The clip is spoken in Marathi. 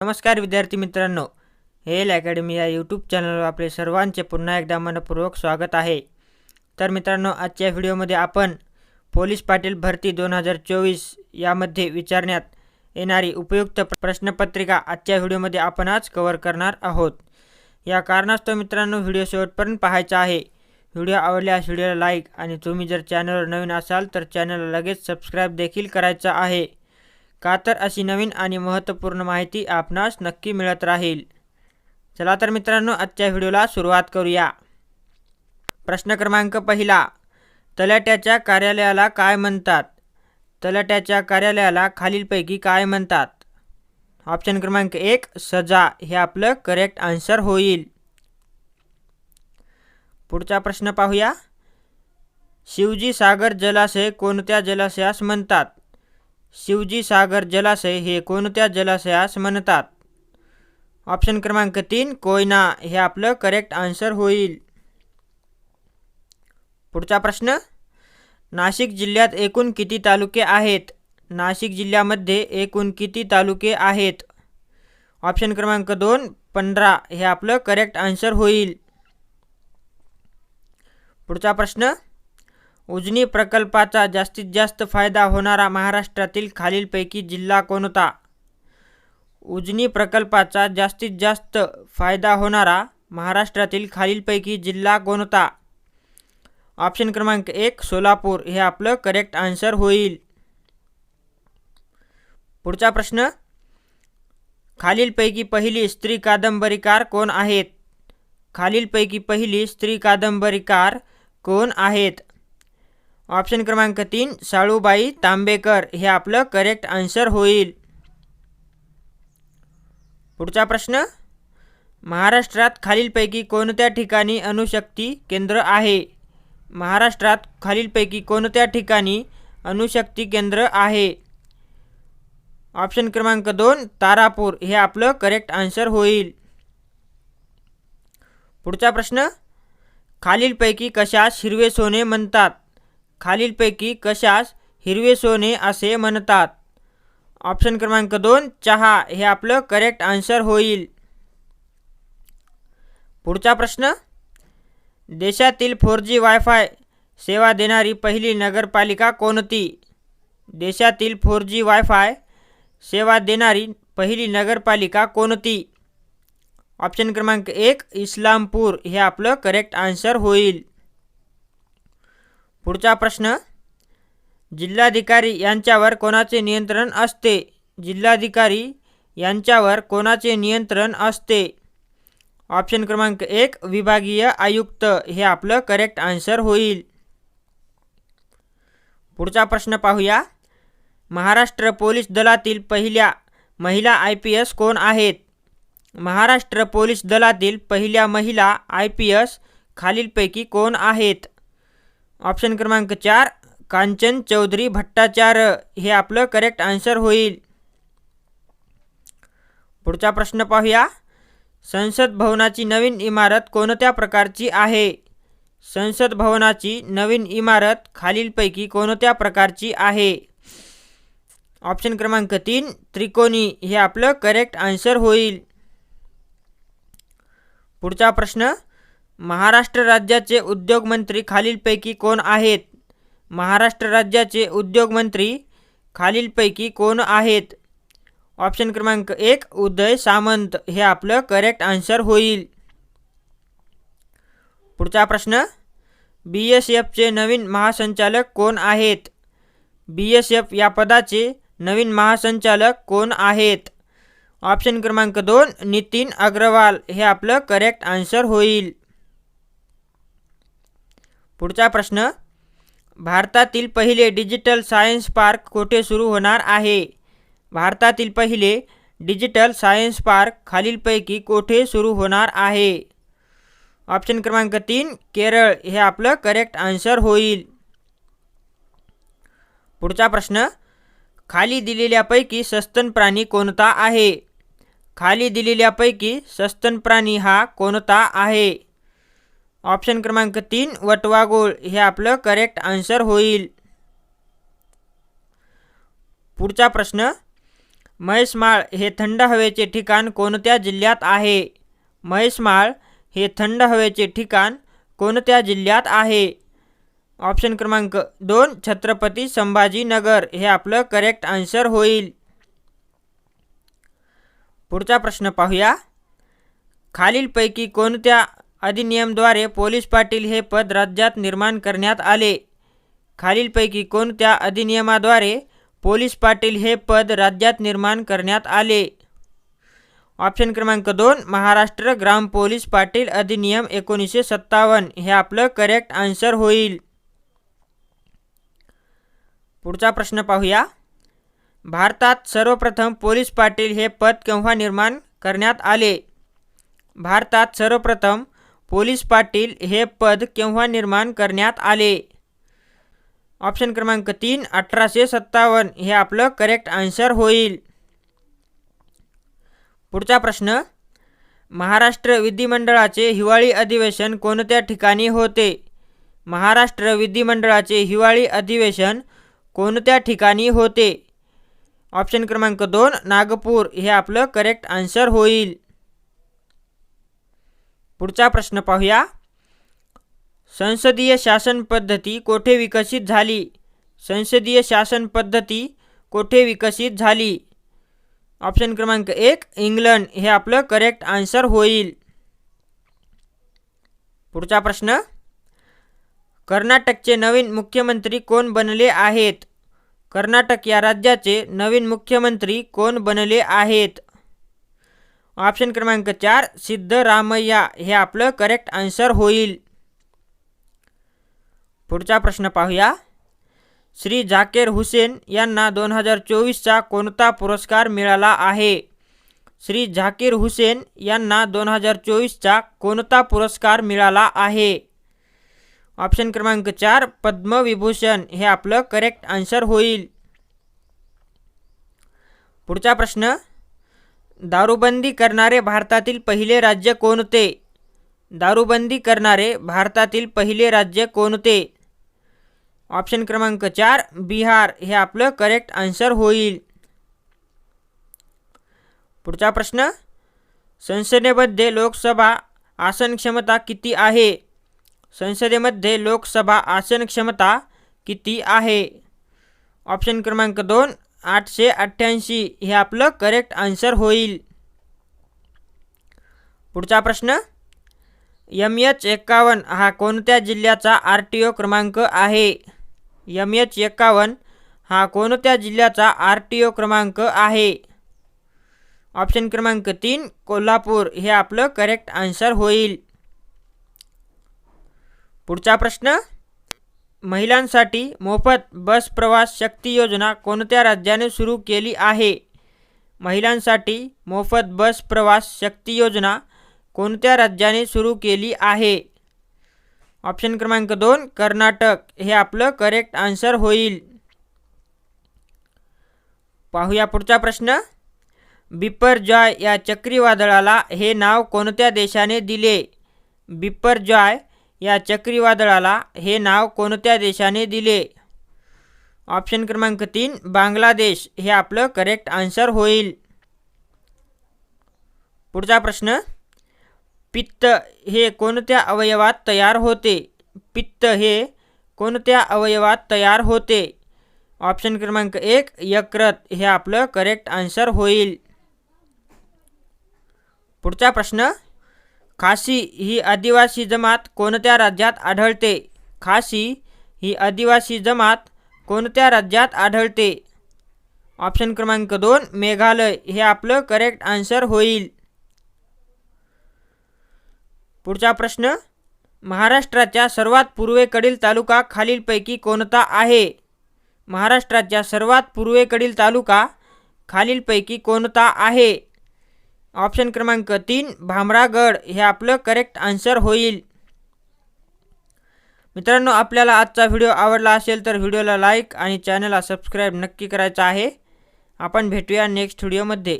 नमस्कार विद्यार्थी मित्रांनो हेल अकॅडमी या यूट्यूब चॅनलवर आपले सर्वांचे पुन्हा एकदा मनपूर्वक स्वागत आहे. तर मित्रांनो आजच्या व्हिडिओमध्ये आपण पोलीस पाटील भरती दोन हजार चोवीस यामध्ये विचारण्यात येणारी उपयुक्त प्रश्नपत्रिका आजच्या व्हिडिओमध्ये आपण आज कव्हर करणार आहोत. या कारणास्तव मित्रांनो व्हिडिओ शेवटपर्यंत पाहायचा आहे. व्हिडिओ आवडल्यास व्हिडिओला लाईक आणि तुम्ही जर चॅनलवर नवीन असाल तर चॅनलला लगेच सबस्क्राईब देखील करायचं आहे. का तर अशी नवीन आणि महत्त्वपूर्ण माहिती आपणास नक्की मिळत राहील. चला तर मित्रांनो आजच्या व्हिडिओला सुरुवात करूया. प्रश्न क्रमांक पहिला. तलाट्याच्या कार्यालयाला काय म्हणतात? तलाट्याच्या कार्यालयाला खालीलपैकी काय म्हणतात? ऑप्शन क्रमांक एक सजा. हे आपलं करेक्ट आन्सर होईल. पुढचा प्रश्न पाहूया. शिवजी सागर जलाशय कोणत्या जलाशयास म्हणतात? शिवजी सागर जलाशय हे कोणत्या जलाशयास म्हणतात? ऑप्शन क्रमांक तीन कोयना. हे आपलं करेक्ट आन्सर होईल. पुढचा प्रश्न नाशिक जिल्ह्यात एकूण किती तालुके आहेत? नाशिक जिल्ह्यामध्ये एकूण किती तालुके आहेत? ऑप्शन क्रमांक दोन पंधरा. हे आपलं करेक्ट आन्सर होईल. पुढचा प्रश्न उजनी प्रकल्पाचा जास्तीत जास्त फायदा होणारा महाराष्ट्रातील खालीलपैकी जिल्हा कोणता? उजनी प्रकल्पाचा जास्तीत जास्त फायदा होणारा महाराष्ट्रातील खालीलपैकी जिल्हा कोणता? ऑप्शन क्रमांक एक सोलापूर. हे आपलं करेक्ट आन्सर होईल. पुढचा प्रश्न खालीलपैकी पहिली स्त्री कादंबरीकार कोण आहेत? खालीलपैकी पहिली स्त्री कादंबरीकार कोण आहेत? ऑप्शन क्रमांक तीन साळूबाई तांबेकर. हे आपलं करेक्ट आन्सर होईल. पुढचा प्रश्न महाराष्ट्रात खालीलपैकी कोणत्या ठिकाणी अणुशक्ती केंद्र आहे? महाराष्ट्रात खालीलपैकी कोणत्या ठिकाणी अणुशक्ती केंद्र आहे? ऑप्शन क्रमांक दोन तारापूर. हे आपलं करेक्ट आन्सर होईल. पुढचा प्रश्न खालीलपैकी कशास हिरवे सोने म्हणतात? खालीलपैकी कशास हिरवे सोने असे म्हणतात? ऑप्शन क्रमांक दोन चहा. हे आपलं करेक्ट आन्सर होईल. पुढचा प्रश्न. देशातील फोर जी वायफाय सेवा देणारी पहिली नगरपालिका कोणती? देशातील फोर जी वायफाय सेवा देणारी पहिली नगरपालिका कोणती? ऑप्शन क्रमांक एक इस्लामपूर. हे आपलं करेक्ट आन्सर होईल. पुढचा प्रश्न. जिल्हाधिकारी यांच्यावर कोणाचे नियंत्रण असते? जिल्हाधिकारी यांच्यावर कोणाचे नियंत्रण असते? ऑप्शन क्रमांक एक विभागीय आयुक्त. हे आपलं करेक्ट आन्सर होईल. पुढचा प्रश्न पाहूया. महाराष्ट्र पोलीस दलातील पहिल्या महिला आय पी एस कोण आहेत? महाराष्ट्र पोलीस दलातील पहिल्या महिला आय पी एस खालीलपैकी कोण आहेत? ऑप्शन क्रमांक चार कांचन चौधरी भट्टाचार्य. हे आपलं करेक्ट आन्सर होईल. पुढचा प्रश्न पाहूया. संसद भवनाची नवीन इमारत कोणत्या प्रकारची आहे? संसद भवनाची नवीन इमारत खालीलपैकी कोणत्या प्रकारची आहे? ऑप्शन क्रमांक तीन त्रिकोणी. हे आपलं करेक्ट आन्सर होईल. पुढचा प्रश्न महाराष्ट्र राज्याचे उद्योगमंत्री खालीलपैकी कोण आहेत? महाराष्ट्र राज्याचे उद्योगमंत्री खालीलपैकी कोण आहेत? ऑप्शन क्रमांक एक उदय सामंत. हे आपलं करेक्ट आन्सर होईल. पुढचा प्रश्न बी एस एफचे नवीन महासंचालक कोण आहेत? बी एस एफ या पदाचे नवीन महासंचालक कोण आहेत? ऑप्शन क्रमांक दोन नितीन अग्रवाल. हे आपलं करेक्ट आन्सर होईल. पुढचा प्रश्न. भारतातील पहिले डिजिटल सायन्स पार्क कोठे सुरू होणार आहे? भारतातील पहिले डिजिटल सायन्स पार्क खालीलपैकी कोठे सुरू होणार आहे? ऑप्शन क्रमांक तीन केरळ. हे आपलं करेक्ट आन्सर होईल. पुढचा प्रश्न. खाली दिलेल्यापैकी सस्तन प्राणी कोणता आहे? खाली दिलेल्यापैकी सस्तन प्राणी हा कोणता आहे? ऑप्शन क्रमांक तीन वटवागोळ हे आपलं करेक्ट आन्सर होईल. पुढचा प्रश्न म्हैसमाळ हे थंड हवेचे ठिकाण कोणत्या जिल्ह्यात आहे? म्हैसमाळ हे थंड हवेचे ठिकाण कोणत्या जिल्ह्यात आहे? ऑप्शन क्रमांक दोन छत्रपती संभाजीनगर. हे आपलं करेक्ट आन्सर होईल. पुढचा प्रश्न पाहूया. खालीलपैकी कोणत्या अधिनियमद्वारे पोलीस पाटील हे पद राज्यात निर्माण करण्यात आले. खालीलपैकी कोणत्या अधिनियमाद्वारे पोलीस पाटील हे पद राज्यात निर्माण करण्यात आले? ऑप्शन क्रमांक दोन महाराष्ट्र ग्राम पोलीस पाटील अधिनियम एकोणीसशे सत्तावन्न. हे आपलं करेक्ट आन्सर होईल. पुढचा प्रश्न पाहूया. भारतात सर्वप्रथम पोलीस पाटील हे पद केव्हा निर्माण करण्यात आले? भारतात सर्वप्रथम पोलीस पाटील हे पद केव्हा निर्माण करण्यात आले? ऑप्शन क्रमांक तीन अठराशे सत्तावन्न. हे आपलं करेक्ट आन्सर होईल. पुढचा प्रश्न महाराष्ट्र विधिमंडळाचे हिवाळी अधिवेशन कोणत्या ठिकाणी होते? महाराष्ट्र विधिमंडळाचे हिवाळी अधिवेशन कोणत्या ठिकाणी होते? ऑप्शन क्रमांक दोन नागपूर. हे आपलं करेक्ट आन्सर होईल. पुढचा प्रश्न पाहूया. संसदीय शासन पद्धती कोठे विकसित झाली? संसदीय शासन पद्धती कोठे विकसित झाली? ऑप्शन क्रमांक एक इंग्लंड. हे आपलं करेक्ट आन्सर होईल. पुढचा प्रश्न कर्नाटकचे नवीन मुख्यमंत्री कोण बनले आहेत? कर्नाटक या राज्याचे नवीन मुख्यमंत्री कोण बनले आहेत? ऑप्शन क्रमांक चार सिद्धरामय्या. हे आपलं करेक्ट आन्सर होईल. पुढचा प्रश्न पाहूया. श्री झाकीर हुसेन यांना दोन हजार चोवीसचा कोणता पुरस्कार मिळाला आहे? श्री झाकीर हुसेन यांना दोन हजार चोवीसचा कोणता पुरस्कार मिळाला आहे? ऑप्शन क्रमांक चार पद्मविभूषण. हे आपलं करेक्ट आन्सर होईल. पुढचा प्रश्न दारूबंदी करणारे भारतातील पहिले राज्य कोणते दारूबंदी करणारे भारतातील पहिले राज्य कोणते ऑप्शन क्रमांक चार बिहार. हे आपलं करेक्ट आन्सर होईल. पुढचा प्रश्न संसदेमध्ये लोकसभा आसन क्षमता किती आहे? संसदेमध्ये लोकसभा आसन क्षमता किती आहे? ऑप्शन क्रमांक दोन आठशे अठ्ठ्याऐंशी हे आपलं करेक्ट आन्सर होईल. पुढचा प्रश्न यम एच एक्कावन्न हा कोणत्या जिल्ह्याचा आर टी ओ क्रमांक आहे? यम एच एक्कावन्न हा कोणत्या जिल्ह्याचा आर टी ओ क्रमांक आहे? ऑप्शन क्रमांक तीन कोल्हापूर हे आपलं करेक्ट आन्सर होईल. पुढचा प्रश्न महिलांसाठी मोफत बस प्रवास शक्ती योजना कोणत्या राज्याने सुरू केली आहे? महिलांसाठी मोफत बस प्रवास शक्ती योजना कोणत्या राज्याने सुरू केली आहे? ऑप्शन क्रमांक दोन कर्नाटक. हे आपलं करेक्ट आन्सर होईल. पाहूया पुढचा प्रश्न. बिपर-जॉय या चक्रीवादळाला हे नाव कोणत्या देशाने दिले? बिपर-जॉय या चक्रीवादळाला हे नाव कोणत्या देशाने दिले? ऑप्शन क्रमांक तीन बांगलादेश. हे आपलं करेक्ट आन्सर होईल. पुढचा प्रश्न पित्त हे कोणत्या अवयवात तयार होते? पित्त हे कोणत्या अवयवात तयार होते? ऑप्शन क्रमांक एक यकृत. हे आपलं करेक्ट आन्सर होईल. पुढचा प्रश्न खासी ही आदिवासी जमात कोणत्या राज्यात आढळते? खासी ही आदिवासी जमात कोणत्या राज्यात आढळते? ऑप्शन क्रमांक दोन मेघालय. हे आपलं करेक्ट आन्सर होईल. पुढचा प्रश्न महाराष्ट्राच्या सर्वात पूर्वेकडील तालुका खालीलपैकी कोणता आहे? महाराष्ट्राच्या सर्वात पूर्वेकडील तालुका खालीलपैकी कोणता आहे? ऑप्शन क्रमांक तीन भामरागड. हे आपलं करेक्ट आन्सर होईल. मित्रांनो आपल्याला आजचा व्हिडिओ आवडला असेल तर व्हिडिओला लाईक आणि चॅनलला सबस्क्राईब नक्की करायचं आहे. आपण भेटूया नेक्स्ट व्हिडिओमध्ये